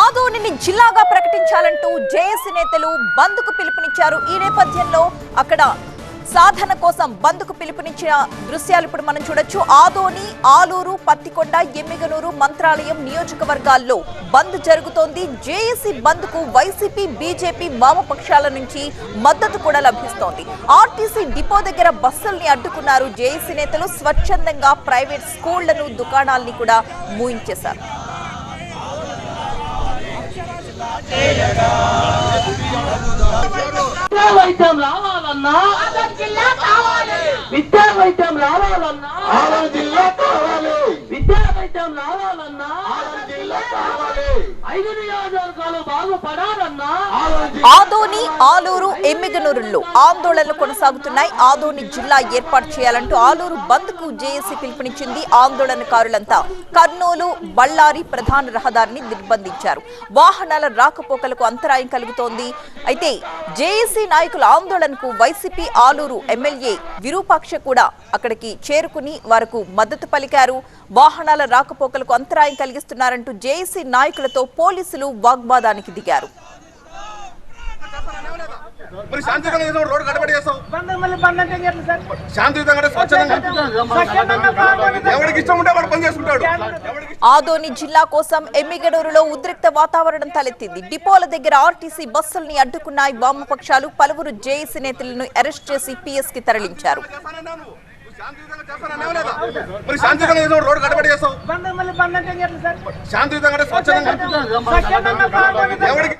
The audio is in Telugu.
ఆదోనిని జిల్లాగా ప్రకటించాలంటూ జేఏసీ నేతలు బంద్కు పిలుపునిచ్చారు. ఈ నేపథ్యంలో అక్కడ సాధన కోసం బంద్కు పిలుపునిచ్చిన దృశ్యాలు ఇప్పుడు మనం చూడొచ్చు. ఆదోని ఆలూరు పత్తికొండ ఎమ్మిగనూరు మంత్రాలయం నియోజకవర్గాల్లో బంద్ జరుగుతోంది. జేఏసీ బంద్కు వైసీపీ బీజేపీ వామపక్షాల నుంచి మద్దతు కూడా లభిస్తోంది. ఆర్టీసీ డిపో దగ్గర బస్సుల్ని అడ్డుకున్నారు జేఏసీ నేతలు. స్వచ్ఛందంగా ప్రైవేట్ స్కూళ్ళను దుకాణాల్ని కూడా మూయించేశారు. విద్యా రావాలన్నా జిల్లా కావాలి. విద్యా వైద్యం రావాలన్నా ఆలం జిల్లా కావాలి. విద్యా వైద్యం రావాలన్నా ఆదోని ఆలూరు ఎమ్మిగనూరులో ఆందోళనలు కొనసాగుతున్నాయి. ఆదోని జిల్లా ఏర్పాటు చేయాలంటూ ఆలూరు బంద్కు జేఏసీ పిలుపునిచ్చింది ఆందోళనకారులంతా. కర్నూలు బళ్ళారి ప్రధాన రహదారిని నిర్బంధించారు. వాహనాల రాకపోకలకు అంతరాయం కలుగుతోంది. అయితే జేఏసీ నాయకుల ఆందోళనకు వైసీపీ ఆలూరు ఎమ్మెల్యే విరూపాక్ష కూడా అక్కడికి చేరుకుని వారికి మద్దతు పలికారు. వాహనాల రాకపోకలకు అంతరాయం కలిగిస్తున్నారంటూ జేఏసీ నాయకులతో పోలీసులు వాగ్వాదానికి దిగారు. మరి శాంతియుతంగా రోడ్డు శాంతియుతంగా ఎవరికి ఇష్టం ఉంటే వాడు పని చేసుకుంటాడు. ఆదోని జిల్లా కోసం ఎమ్మిగనూరులో ఉద్రిక్త వాతావరణం తలెత్తింది. డిపోల దగ్గర ఆర్టీసీ బస్సుల్ని అడ్డుకున్నాయి వామపక్షాలు. పలువురు జేఏసీ నేతలను అరెస్ట్ చేసి పిఎస్కి తరలించారు. శాంతియుతంగా లేదా? మరి శాంతియుతంగా రోడ్డు శాంతియుతంగా అంటే స్వచ్ఛందంగా స్వచ్ఛందంగా పాల్గొని ఎవరికి